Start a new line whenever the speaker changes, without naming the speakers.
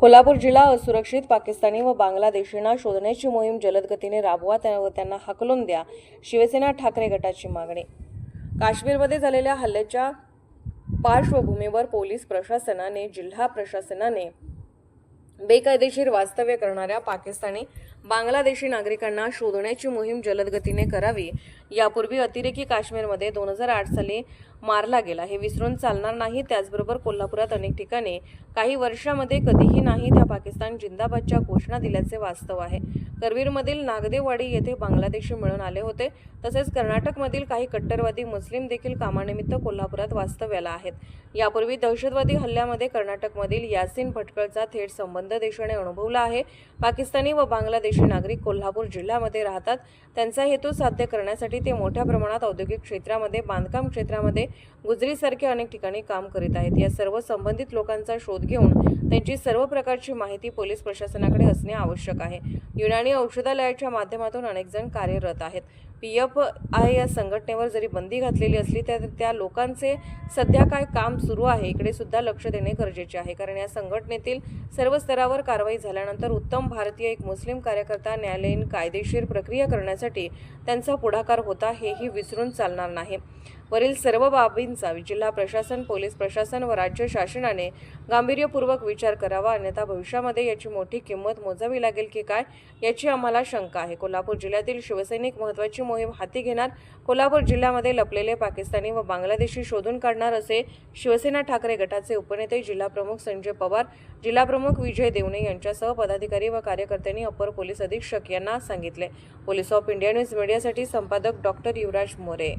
कोल्हापूर जिल्हा असुरक्षित पाकिस्तानी व बांगलादेशींना शोधण्याची मोहीम जलद गतीने राबवा त्या- व त्यांना हकलून द्या शिवसेना ठाकरे गटाची मागणी. काश्मीरमध्ये झालेल्या हल्ल्याच्या पार्श्वभूमीवर पोलीस प्रशासनाने जिल्हा प्रशासनाने बेकायदेशीर वास्तव्य करणाऱ्या पाकिस्तानी बांगलादेशी नागरिकांना शोधण्याची मोहीम जलदगतीने करावी यापूर्वी अतिरेकी काश्मीरमध्ये दोन हजार आठ साली मारला गेला. हे विसरून चालणार नाही त्याचबरोबर कोल्हापुरात अनेक ठिकाणी काही वर्षामध्ये कधीही नाही त्या पाकिस्तान जिंदाबादच्या घोषणा दिल्याचे वास्तव आहे. करवीरमधील नागदेववाडी येथे बांगलादेशी मिळून आले होते. तसेच कर्नाटकमधील काही कट्टरवादी मुस्लिम देखील कामानिमित्त कोल्हापुरात वास्तव्याला आहेत. यापूर्वी दहशतवादी हल्ल्यामध्ये कर्नाटकमधील यासिन भटकळचा थेट संबंध देशाने अनुभवला आहे. पाकिस्तानी व बांगलादेशी नागरिक कोल्हापूर जिल्ह्यामध्ये राहतात. त्यांचा हेतू साध्य करण्यासाठी ते मोठ्या प्रमाणात औद्योगिक क्षेत्रामध्ये बांधकाम क्षेत्रामध्ये गुजरीसारखे अनेक ठिकाणी काम करीत आहेत. या सर्व संबंधित लोकांचा शोध घेऊन त्यांची सर्व प्रकारची माहिती पोलीस प्रशासनाकडे असणे आवश्यक आहे. युनानी औषधालयाच्या माध्यमातून अनेक जण कार्यरत आहेत. पी एफ आय या संघटनेवर जरी बंदी घातलेली असली तर त्या लोकांचे सध्या काय काम सुरू आहे इकडे सुद्धा लक्ष देणे गरजेचे आहे. कारण या संघटनेतील सर्व स्तरावर कारवाई झाल्यानंतर उत्तम भारतीय एक मुस्लिम कार्यकर्ता न्यायालयीन कायदेशीर प्रक्रिया करण्यासाठी त्यांचा पुढाकार होता हेही विसरून चालणार नाही. वरील सर्व बाबींचा जिल्हा प्रशासन पोलीस प्रशासन व राज्य शासनाने गांभीर्यपूर्वक विचार करावा अन्यथा भविष्यामध्ये याची मोठी किंमत मोजावी लागेल की काय याची आम्हाला शंका आहे. कोल्हापूर जिल्ह्यातील शिवसैनिक महत्त्वाची मोहीम हाती घेणार कोल्हापूर जिल्ह्यामध्ये लपलेले पाकिस्तानी व बांगलादेशी शोधून काढणार असे शिवसेना ठाकरे गटाचे उपनेते जिल्हाप्रमुख संजय पवार जिल्हाप्रमुख विजय देवणे यांच्यासह पदाधिकारी व कार्यकर्त्यांनी अपर पोलीस अधीक्षक यांना सांगितले. पोलीस ऑफ इंडिया न्यूज मीडियासाठी संपादक डॉक्टर युवराज मोरे.